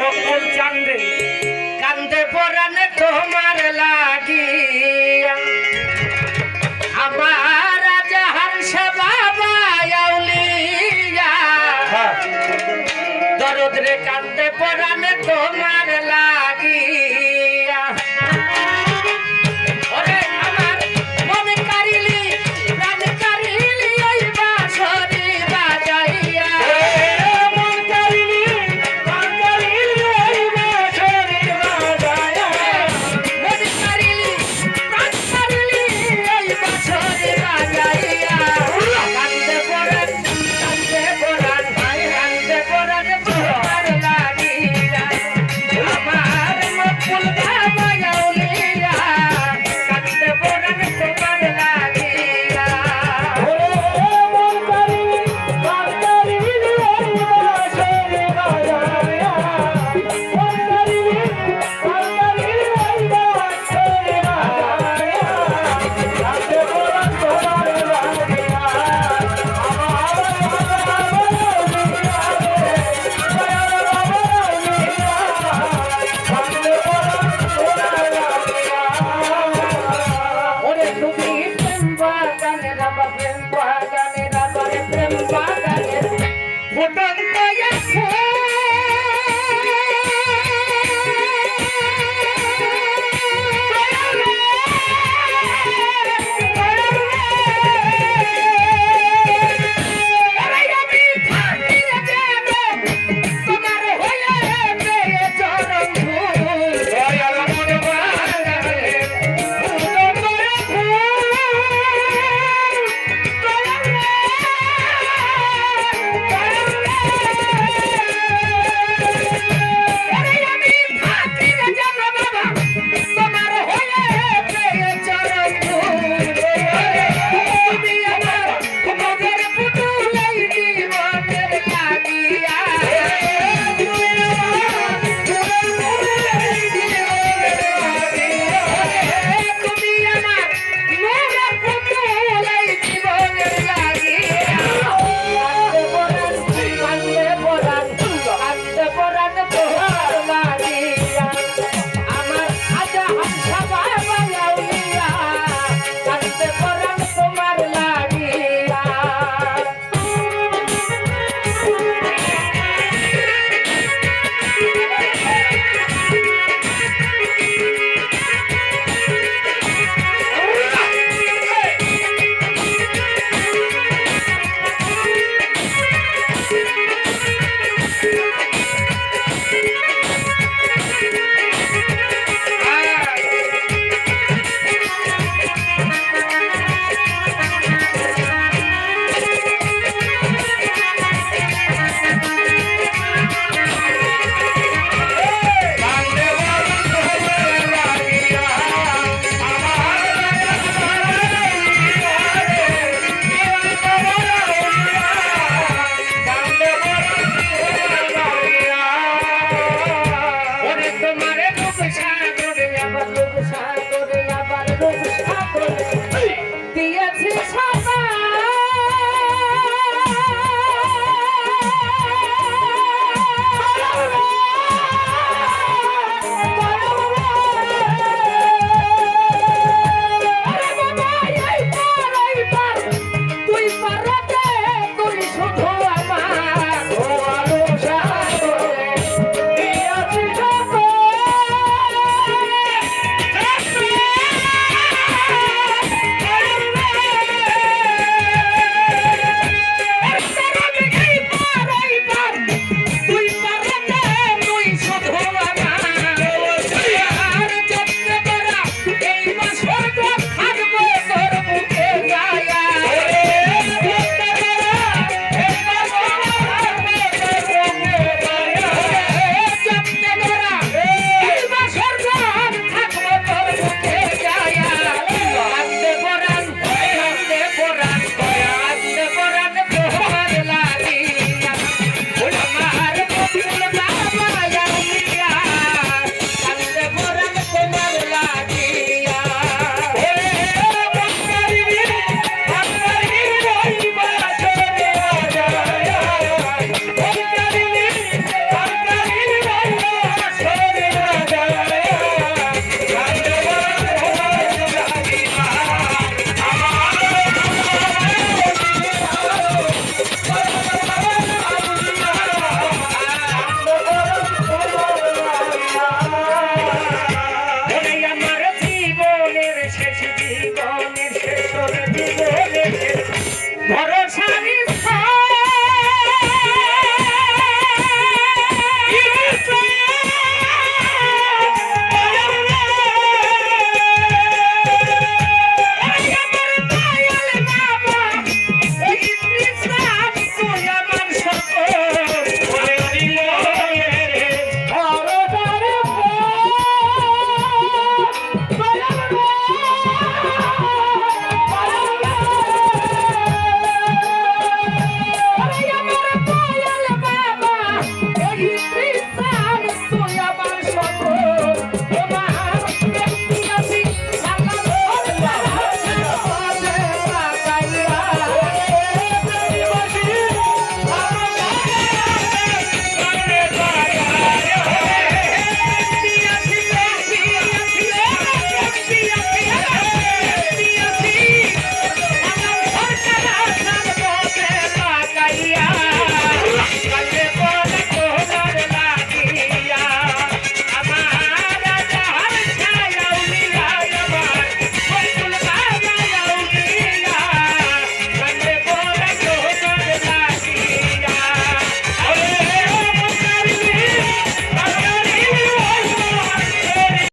গোকুল চান্দে কান্দে পরানে তোমার লাগিয়া। আমার যাহার সেবা বাউলিয়া হ্যাঁ। দরদ রে কান্দে পরানে তোমার লাগিয়া।